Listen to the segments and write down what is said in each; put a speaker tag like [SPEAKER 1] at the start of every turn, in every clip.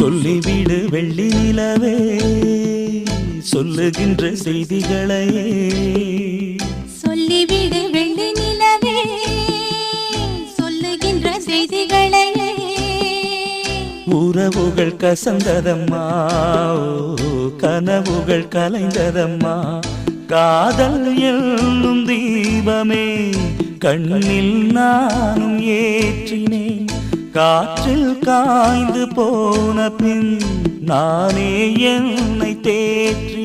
[SPEAKER 1] சொல்லிவிடு வெள்ளி நிலவே சொல்லுகின்ற செய்திகளையே.
[SPEAKER 2] சொல்லிவிடு வெள்ளி நிலவே சொல்லுகின்ற செய்திகளையே.
[SPEAKER 1] உறவுகள் கசந்ததம்மா கனவுகள் கலைந்ததம்மா. காதல் என்னும் தீபமே கண்ணில் ஏற்றினேன் காற்றில் காய்ந்து போன பின் நானே என்னை
[SPEAKER 2] தேற்றி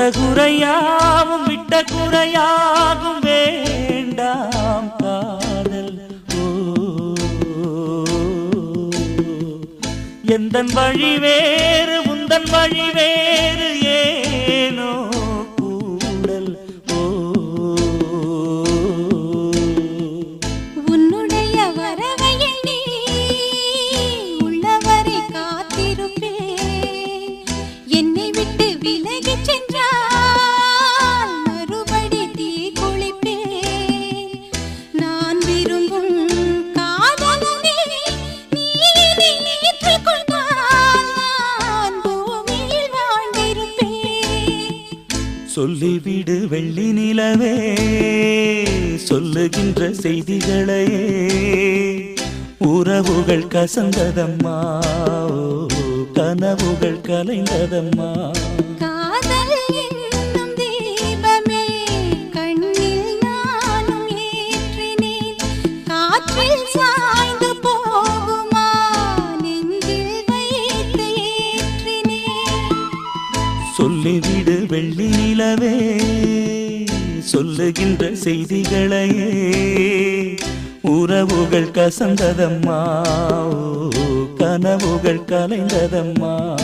[SPEAKER 1] தொட்ட குறையாவும் விட்ட குறையாகும் வேண்டாம் காதல். ஓ. எந்தன் வழி வேறு உந்தன் வழி வேறு சொல்லிவிடு வெள்ளி நிலவே சொல்லுகின்ற செய்திகளையே. உறவுகள் கசந்ததம்மா கனவுகள் கலைந்ததம்மா. சொல்லிவிடு வெள்ளி நிலவே. சொல்லுகின்ற செய்திகளையே. உறவுகள் கசந்ததம்மா. கனவுகள் கலைந்ததம்மா.